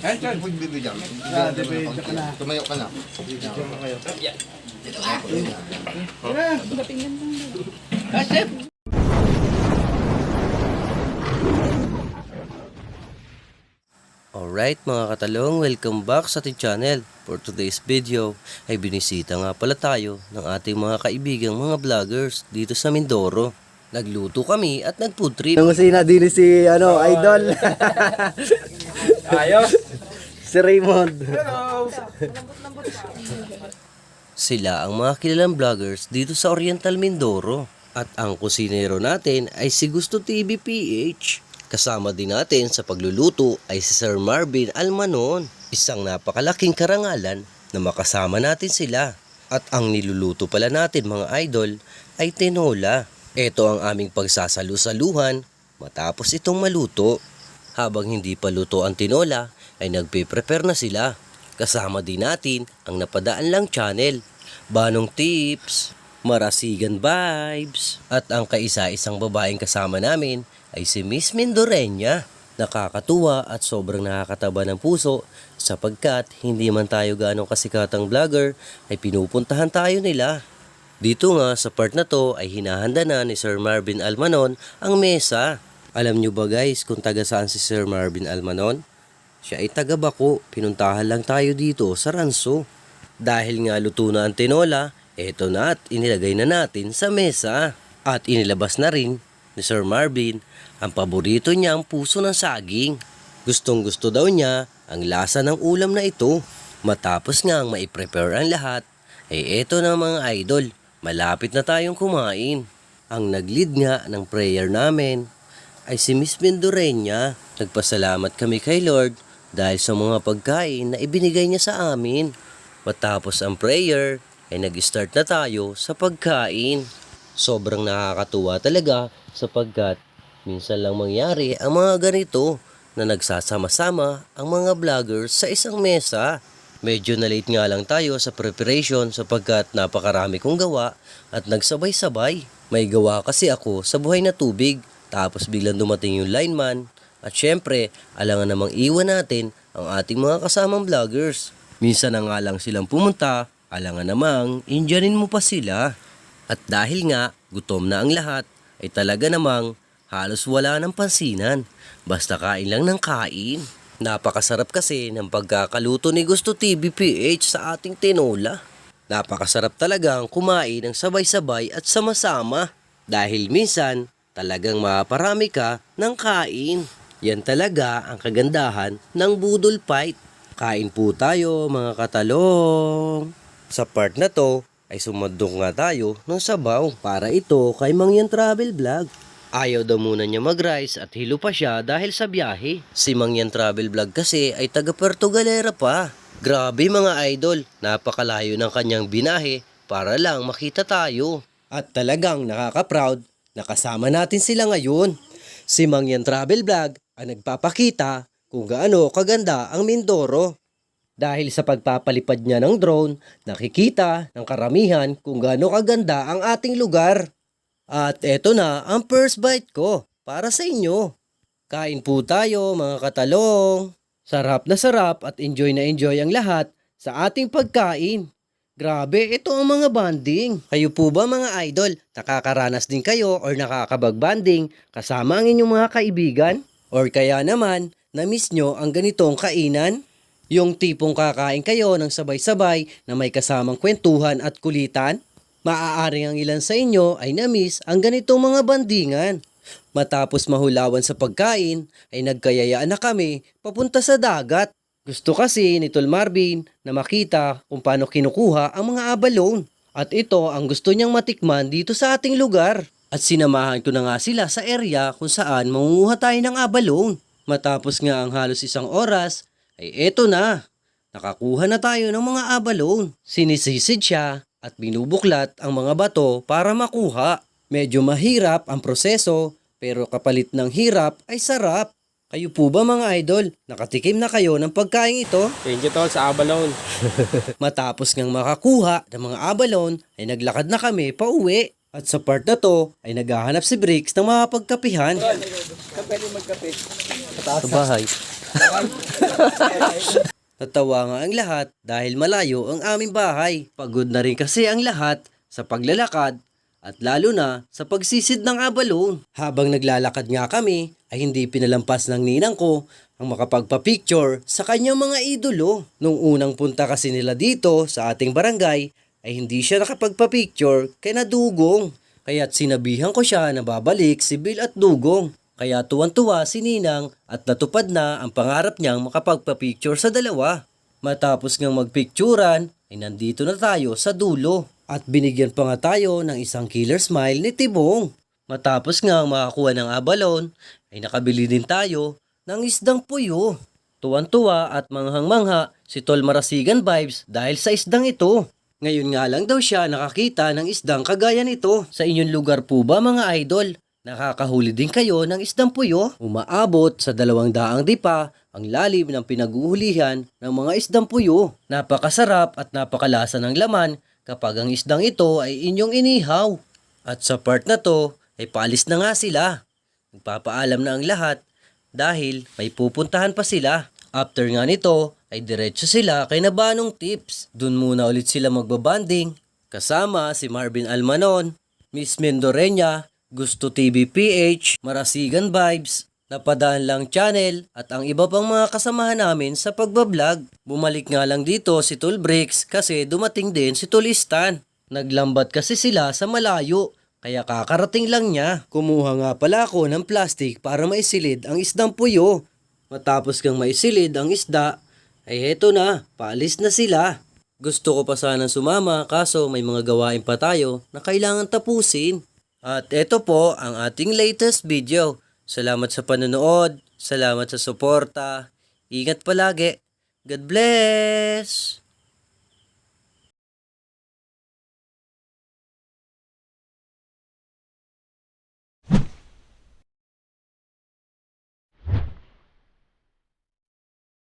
Eh, sir. Pwede bibigyan. Bibigyan ka na. Tumayo ka na. Ah, chef. Alright mga katalong, welcome back sa ating channel. For today's video ay binisita nga pala tayo ng ating mga kaibigang mga vloggers dito sa Mindoro. Nagluto kami at nag-food trip. Nung sina din si ano, idol. Ayos. si Raymond. Sila ang mga kilalang vloggers dito sa Oriental Mindoro. At ang kusinero natin ay si Gusto TV PH. Kasama din natin sa pagluluto ay si Sir Marvin Almanon. Isang napakalaking karangalan na makasama natin sila. At ang niluluto pala natin mga idol ay tinola. Ito ang aming pagsasalu-saluhan matapos itong maluto. Habang hindi pa luto ang tinola ay nagpe-prepare na sila. Kasama din natin ang napadaan lang channel. Banong tips, marasigan vibes, at ang kaisa-isang babaeng kasama namin ay si Miss Mindorenya. Nakakatuwa at sobrang nakakataba ng puso sapagkat hindi man tayo ganong kasikatang vlogger ay pinupuntahan tayo nila. Dito nga sa part na to ay hinahanda na ni Sir Marvin Almanon ang mesa. Alam nyo ba guys kung taga saan si Sir Marvin Almanon? Siya ay taga Bako, pinuntahan lang tayo dito sa Ranso. Dahil nga luto na ang tinola, eto na at inilagay na natin sa mesa. At inilabas na rin ni Sir Marvin ang paborito niyang puso ng saging. Gustong gusto daw niya ang lasa ng ulam na ito. Matapos nga ang maiprepare ang lahat, eh eto na mga idol, malapit na tayong kumain. Ang nag-lead nga ng prayer namin ay si Miss Mendorenya. Nagpasalamat kami kay Lord dahil sa mga pagkain na ibinigay niya sa amin. Matapos ang prayer, ay nag-start na tayo sa pagkain. Sobrang nakakatuwa talaga sapagkat minsan lang mangyari ang mga ganito na nagsasama-sama ang mga vloggers sa isang mesa. Medyo na late nga lang tayo sa preparation sapagkat napakarami kong gawa at nagsabay-sabay. May gawa kasi ako sa buhay na tubig tapos biglang dumating yung lineman at syempre alangan namang iwan natin ang ating mga kasamang vloggers. Minsan na nga lang silang pumunta, alangan namang indyanin mo pa sila. At dahil nga gutom na ang lahat, ay talaga namang halos wala ng pansinan. Basta kain lang ng kain. Napakasarap kasi ng pagkakaluto ni Gusto TV PH sa ating tinola. Napakasarap talagang kumain ng sabay-sabay at sama-sama. Dahil minsan, talagang maparami ka ng kain. Yan talaga ang kagandahan ng budol fight. Kain po tayo mga katalong. Sa part na to ay sumandong nga tayo ng sabaw para ito kay Mangyan Travel Vlog. Ayaw daw muna niya mag-rice at hilo pa siya dahil sa biyahe. Si Mangyan Travel Vlog kasi ay taga Puerto pa. Grabe mga idol, napakalayo ng kanyang binahe para lang makita tayo. At talagang nakaka-proud na kasama natin sila ngayon. Si Mangyan Travel Vlog ang nagpapakita kung gaano kaganda ang Mindoro. Dahil sa pagpapalipad niya ng drone, nakikita ng karamihan kung gaano kaganda ang ating lugar. At eto na ang first bite ko para sa inyo. Kain po tayo mga katalong. Sarap na sarap at enjoy na enjoy ang lahat sa ating pagkain. Grabe, ito ang mga banding. Kayo po ba mga idol, nakakaranas din kayo or nakakabag-banding kasama ang inyong mga kaibigan? Or kaya naman, na-miss nyo ang ganitong kainan? Yung tipong kakain kayo ng sabay-sabay na may kasamang kwentuhan at kulitan? Maaaring ang ilan sa inyo ay na-miss ang ganitong mga bandingan. Matapos mahulawan sa pagkain, ay nagkayayaan na kami papunta sa dagat. Gusto kasi ni Tol Marvin na makita kung paano kinukuha ang mga abalone. At ito ang gusto niyang matikman dito sa ating lugar. At sinamahan ko na nga sila sa area kung saan mangunguha tayo ng abalone. Matapos nga ang halos isang oras, ay eto na. Nakakuha na tayo ng mga abalone. Sinisisid siya at binubuklat ang mga bato para makuha. Medyo mahirap ang proseso pero kapalit ng hirap ay sarap. Kayo po ba mga idol? Nakatikim na kayo ng pagkain ito? Thank you tol sa Abalone. Matapos ngang makakuha ng mga abalon ay naglakad na kami pa uwi. At sa part na to ay naghahanap si Briggs ng mga pagkapihan. Sa bahay. Natawa nga ang lahat dahil malayo ang aming bahay. Pagod na rin kasi ang lahat sa paglalakad at lalo na sa pagsisid ng abalon. Habang naglalakad nga kami ay hindi pinalampas ng ninang ko ang makapagpa-picture sa kanyang mga idolo. Nung unang punta kasi nila dito sa ating barangay ay hindi siya nakapagpa-picture kay nadugong. Kaya't sinabihan ko siya na babalik si Bill at Dugong. Kaya tuwan-tuwa si Ninang at natupad na ang pangarap niyang makapagpa-picture sa dalawa. Matapos ngang magpicturan, ay nandito na tayo sa dulo. At binigyan pa nga tayo ng isang killer smile ni Tibong. Matapos nga makakuha ng abalon, ay nakabili din tayo ng isdang puyo. Tuwan-tuwa at manghang-mangha si Tol Marasigan Vibes dahil sa isdang ito. Ngayon nga lang daw siya nakakita ng isdang kagaya nito. Sa inyong lugar po ba mga idol? Nakakahuli din kayo ng isdang puyo? Umaabot sa dalawang daang dipa ang lalim ng pinaguhulihan ng mga isdang puyo. Napakasarap at napakalasa ng laman kapag ang isdang ito ay inyong inihaw. At sa part na to ay paalis na nga sila. Nagpapaalam na ang lahat dahil may pupuntahan pa sila. After nga nito ay diretso sila kay Nabanong Tips. Doon muna ulit sila magbabanding kasama si Marvin Almanon, Miss Mendorenya, Gusto TV PH, Marasigan Vibes, Napadaan lang channel at ang iba pang mga kasamahan namin sa pagbablog. Bumalik nga lang dito si Tul Bricks kasi dumating din si Tulistan. Naglambat kasi sila sa malayo kaya kakarating lang niya. Kumuha nga pala ako ng plastic para maisilid ang isdang puyo. Matapos kang maisilid ang isda, ay heto na, paalis na sila. Gusto ko pa sana sumama kaso may mga gawain pa tayo na kailangan tapusin. At ito po ang ating latest video. Salamat sa panonood, salamat sa suporta. Ingat palagi. God bless!